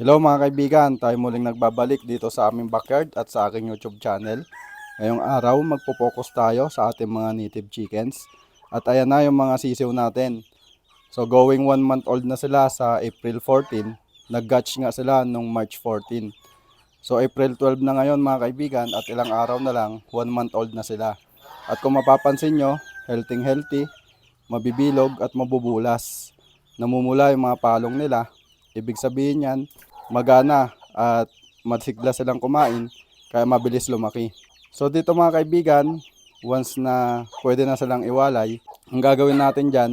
Hello mga kaibigan, tayo muling nagbabalik dito sa aming backyard at sa aking YouTube channel. Ngayong araw, magpo-focus tayo sa ating mga native chickens. At ayan na yung mga sisiw natin. So going one month old na sila sa April 14. Nag-hatch nga sila nung March 14. So April 12 na ngayon mga kaibigan at ilang araw na lang, one month old na sila. At kung mapapansin nyo, healthy healthy, mabibilog at mabubulas. Namumula yung mga palong nila. Ibig sabihin yan, magana at masigla silang kumain kaya mabilis lumaki. So dito mga kaibigan, once na pwede na silang iwalay, ang gagawin natin dyan,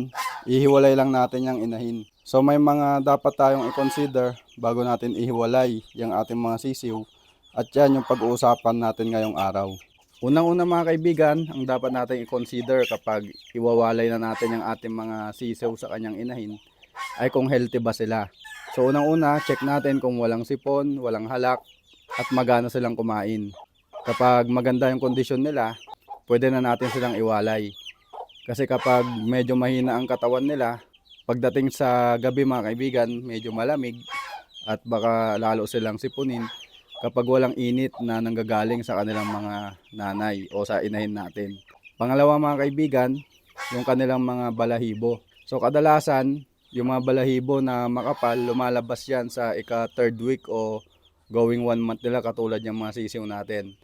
ihiwalay lang natin yung inahin. So may mga dapat tayong i-consider bago natin ihiwalay yung ating mga sisiw at yan yung pag-uusapan natin ngayong araw. Unang-una mga kaibigan, ang dapat natin i-consider kapag iwawalay na natin yung ating mga sisiw sa kanyang inahin ay kung healthy ba sila. So unang-una, check natin kung walang sipon, walang halak, at magana silang kumain. Kapag maganda yung kondisyon nila, pwede na natin silang iwalay. Kasi kapag medyo mahina ang katawan nila, pagdating sa gabi mga kaibigan, medyo malamig at baka lalo silang sipunin kapag walang init na nanggagaling sa kanilang mga nanay o sa inahin natin. Pangalawa mga kaibigan, yung kanilang mga balahibo. So kadalasan, yung mga balahibo na makapal, lumalabas yan sa ika third week o going one month nila katulad yung mga sisiw natin.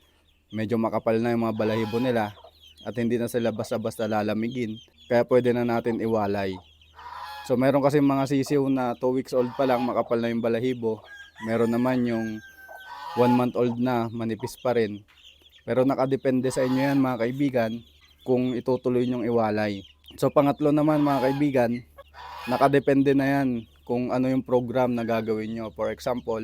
Medyo makapal na yung mga balahibo nila at hindi na sila basta-basta lalamigin. Kaya pwede na natin iwalay. So meron kasi mga sisiw na 2 weeks old pa lang makapal na yung balahibo. Meron naman yung 1 month old na manipis pa rin. Pero nakadepende sa inyo yan mga kaibigan kung itutuloy nyong iwalay. So pangatlo naman mga kaibigan, nakadepende na yan kung ano yung program na gagawin nyo. For example,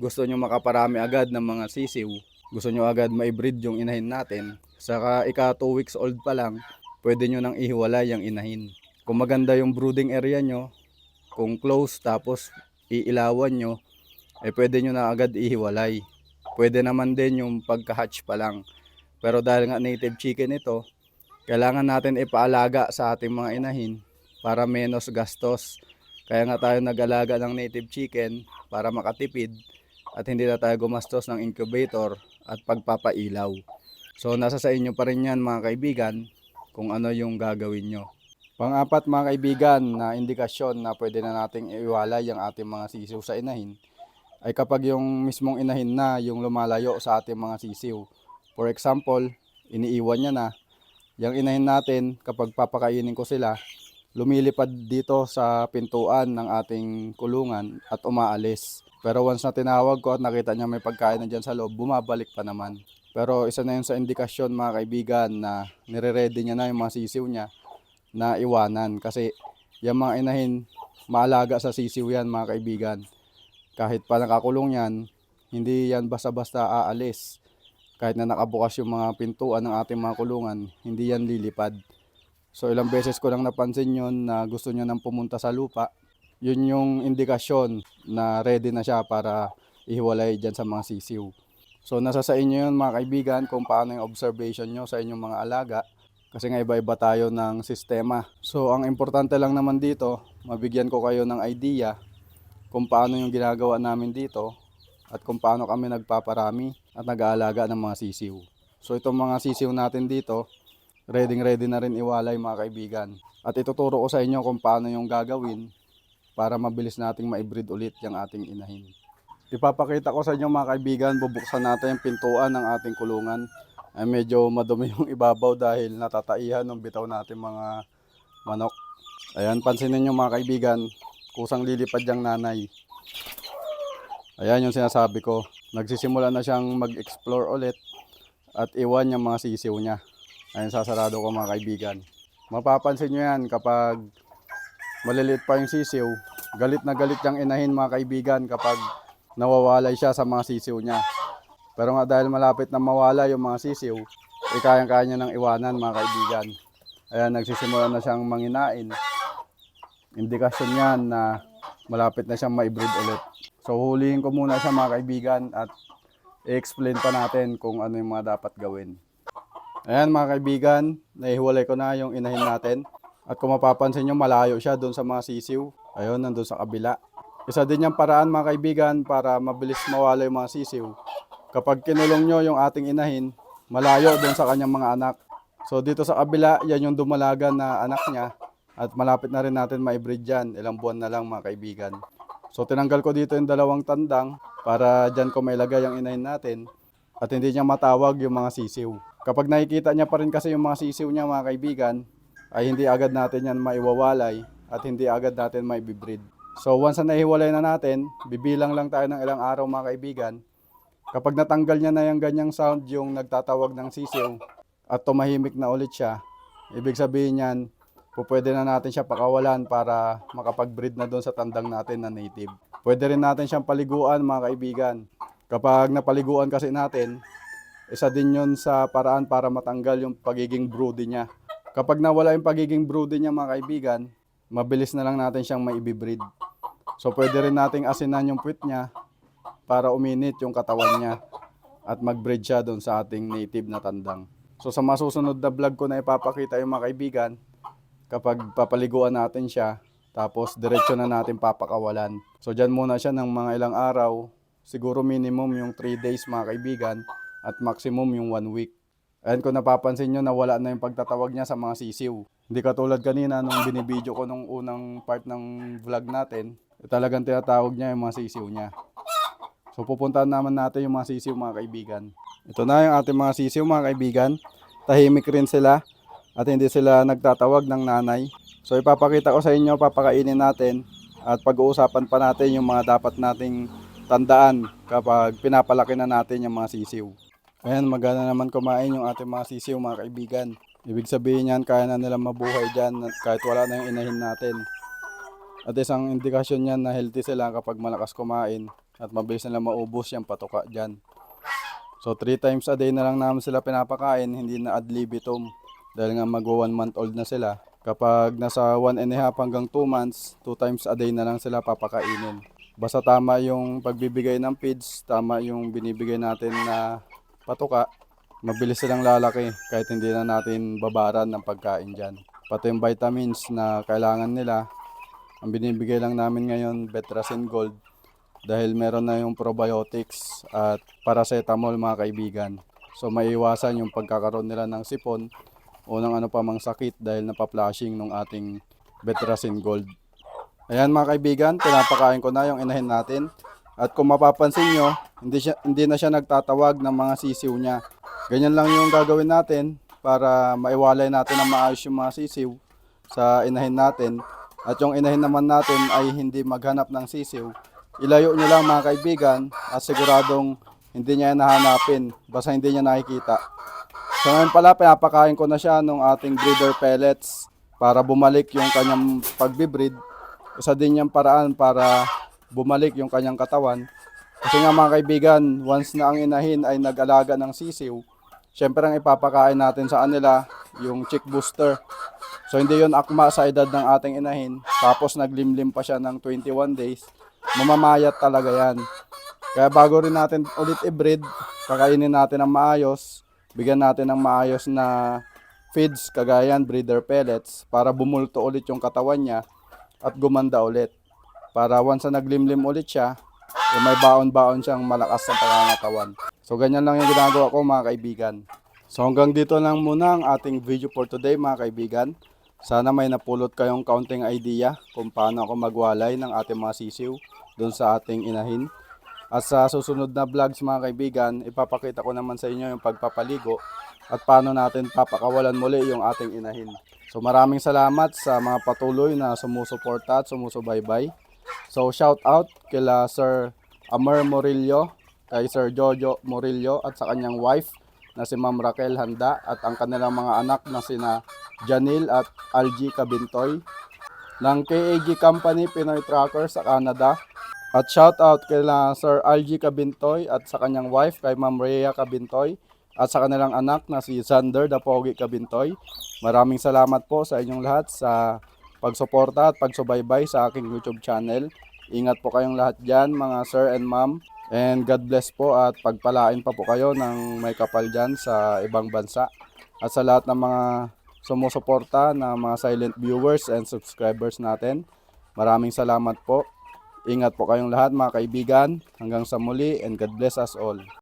gusto nyo makaparami agad ng mga sisiw, gusto nyo agad ma-breed yung inahin natin, saka ika 2 weeks old pa lang, pwede nyo nang ihiwalay yung inahin. Kung maganda yung brooding area nyo, kung close tapos iilawan nyo, eh pwede nyo na agad ihiwalay. Pwede naman din yung pagka-hatch pa lang. Pero dahil nga native chicken ito, kailangan natin ipaalaga sa ating mga inahin para menos gastos. Kaya nga tayo nag-alaga ng native chicken para makatipid at hindi na tayo gumastos ng incubator at pagpapailaw. So nasa sa inyo pa rin yan mga kaibigan kung ano yung gagawin nyo. Pang-apat mga kaibigan na indikasyon na pwede na nating iwalay ang ating mga sisiw sa inahin ay kapag yung mismong inahin na yung lumalayo sa ating mga sisiw. For example, iniiwan niya na. Yung inahin natin, kapag papakainin ko sila, lumilipad dito sa pintuan ng ating kulungan at umaalis. Pero once na tinawag ko at nakita niya may pagkain na dyan sa loob, bumabalik pa naman. Pero isa na yun sa indikasyon mga kaibigan na nire-ready niya na yung mga sisiw niya na iwanan. Kasi yung mga inahin, maalaga sa sisiw yan mga kaibigan kahit pa nakakulong yan, hindi yan basta-basta aalis. Kahit na nakabukas yung mga pintuan ng ating mga kulungan, hindi yan lilipad. So ilang beses ko lang napansin yon na gusto niya nang pumunta sa lupa. Yun yung indikasyon na ready na siya para ihiwalay dyan sa mga sisiw. So nasa sa inyo yun mga kaibigan kung paano yung observation nyo sa inyong mga alaga. Kasi nga iba-iba tayo ng sistema. So ang importante lang naman dito, mabigyan ko kayo ng idea kung paano yung ginagawa namin dito at kung paano kami nagpaparami at nag-aalaga ng mga sisiw. So itong mga sisiw natin dito, ready ready na rin iwalay mga kaibigan. At ituturo ko sa inyo kung paano yung gagawin para mabilis nating ma-breed ulit yung ating inahin. Ipapakita ko sa inyo mga kaibigan, bubuksan natin yung pintuan ng ating kulungan. Ay medyo madumi yung ibabaw dahil natataihan ng bitaw natin mga manok. Ayan, pansinin nyo mga kaibigan, kusang lilipad yung nanay. Ayan yung sinasabi ko. Nagsisimula na siyang mag-explore ulit at iwan yung mga sisiw niya. Ayan, sasarado ko mga kaibigan. Mapapansin nyo yan kapag maliliit pa yung sisiw, galit na galit yung inahin mga kaibigan kapag nawawalay siya sa mga sisiw niya. Pero nga dahil malapit na mawala yung mga sisiw, eh kayang-kaya niya ng iwanan mga kaibigan. Ayan, nagsisimula na siyang manginain indikasyon yan na malapit na siyang ma-breed ulit. So huliin ko muna siya mga kaibigan at i-explain pa natin kung ano yung mga dapat gawin. Ayan mga kaibigan, naihiwalay ko na yung inahin natin. At kung mapapansin nyo, malayo siya doon sa mga sisiw. Ayun, nandun sa kabila. Isa din yung paraan mga kaibigan para mabilis mawala yung mga sisiw. Kapag kinulong nyo yung ating inahin, malayo doon sa kanyang mga anak. So dito sa kabila, yan yung dumalaga na anak niya at malapit na rin natin ma-breed dyan. Ilang buwan na lang mga kaibigan. So tinanggal ko dito yung dalawang tandang para dyan ko mailagay ang inahin natin at hindi niya matawag yung mga sisiw. Kapag nakikita niya pa rin kasi yung mga sisiw niya mga kaibigan, ay hindi agad natin yan maiwawalay at hindi agad natin maibibreed. So once na nahiwalay na natin, bibilang lang tayo ng ilang araw mga kaibigan. Kapag natanggal niya na yung ganyang sound yung nagtatawag ng sisiw at tumahimik na ulit siya, ibig sabihin niyan, pupwede na natin siya pakawalan para makapag-breed na doon sa tandang natin na native. Pwede rin natin siyang paliguan mga kaibigan. Kapag napaliguan kasi natin, isa din yun sa paraan para matanggal yung pagiging broody niya. Kapag nawala yung pagiging broody niya mga kaibigan, mabilis na lang natin siyang maibibreed. So pwede rin nating asinan yung puwit niya para uminit yung katawan niya at mag-breed siya doon sa ating native na tandang. So sa masusunod na vlog ko na ipapakita yung mga kaibigan, kapag papaliguan natin siya, tapos diretso na natin papakawalan. So dyan muna siya ng mga ilang araw, siguro minimum yung 3 days mga kaibigan, at maximum yung 1 week. Ayan kung napapansin nyo na wala na yung pagtatawag niya sa mga sisiw. Hindi katulad kanina nung binibideo ko nung unang part ng vlog natin, talagang tinatawag niya yung mga sisiw niya. So pupuntahan naman natin yung mga sisiw mga kaibigan. Ito na yung ating mga sisiw mga kaibigan. Tahimik rin sila at hindi sila nagtatawag ng nanay. So ipapakita ko sa inyo, papakainin natin at pag-uusapan pa natin yung mga dapat nating tandaan kapag pinapalaki na natin yung mga sisiw. Ayan, magana naman kumain yung ating mga sisiw mga kaibigan. Ibig sabihin yan, kaya na nila mabuhay dyan kahit wala na yung inahin natin. At isang indikasyon yan na healthy sila kapag malakas kumain at mabilis nila maubos yung patuka dyan. So 3 times a day na lang namin sila pinapakain, hindi na ad libitum. Dahil nga mag 1 month old na sila. Kapag nasa 1 and a half hanggang 2 months, 2 times a day na lang sila papakainin. Basta tama yung pagbibigay ng feeds, tama yung binibigay natin na patuka, mabilis silang lalaki kahit hindi na natin babaran ng pagkain dyan. Pati yung vitamins na kailangan nila, ang binibigay lang namin ngayon, Betracin Gold, dahil meron na yung probiotics at paracetamol mga kaibigan. So maiiwasan yung pagkakaroon nila ng sipon o ng ano pa mang sakit dahil napapa-flashing ng ating Betracin Gold. Ayan mga kaibigan, pinapakain ko na yung inahin natin. At kung mapapansin nyo, hindi, siya, hindi na siya nagtatawag ng mga sisiw niya. Ganyan lang yung gagawin natin para maiwalay natin na maayos yung mga sisiw sa inahin natin. At yung inahin naman natin ay hindi maghanap ng sisiw. Ilayo nyo lang mga kaibigan at siguradong hindi niya nahanapin basta hindi niya nakikita. So ngayon pala, pinapakain ko na siya ng ating breeder pellets para bumalik yung kanyang pagbibreed. Isa din yung paraan para bumalik yung kanyang katawan. Kasi nga mga kaibigan, once na ang inahin ay nag-alaga ng sisiw, syempre ang ipapakain natin sa kanila yung chick booster. So hindi yon akma sa edad ng ating inahin. Tapos naglimlim pa siya ng 21 days. Mamamayat talaga yan. Kaya bago rin natin ulit i-breed, kakainin natin ng maayos, bigyan natin ng maayos na feeds, kagaya yan, breeder pellets, para bumulto ulit yung katawan niya at gumanda ulit. Para once na naglimlim ulit siya, eh, may baon-baon siyang malakas na pangangatawan. So ganyan lang yung ginagawa ko mga kaibigan. So hanggang dito lang muna ang ating video for today mga kaibigan. Sana may napulot kayong counting idea kung paano ako magwalay ng ating mga sisiw doon sa ating inahin. At sa susunod na vlogs mga kaibigan, ipapakita ko naman sa inyo yung pagpapaligo at paano natin papakawalan muli yung ating inahin. So maraming salamat sa mga patuloy na sumusuporta at sumusubaybay. So shout out kila Sir Amer Morillo, kay Sir Jojo Morillo at sa kanyang wife na si Ma'am Raquel Handa at ang kanilang mga anak na sina Janil at Algie Cabintoy ng KAG Company Pinoy Tracker sa Canada. At shout out kila Sir Algie Cabintoy at sa kanyang wife kay Ma'am Rhea Cabintoy at sa kanilang anak na si Sander Dapogi Cabintoy. Maraming salamat po sa inyong lahat sa pagsuporta at pagsubaybay sa aking YouTube channel. Ingat po kayong lahat dyan mga sir and ma'am. And God bless po at pagpalain pa po kayo ng may kapal dyan sa ibang bansa. At sa lahat ng mga sumusuporta na mga silent viewers and subscribers natin. Maraming salamat po. Ingat po kayong lahat mga kaibigan. Hanggang sa muli and God bless us all.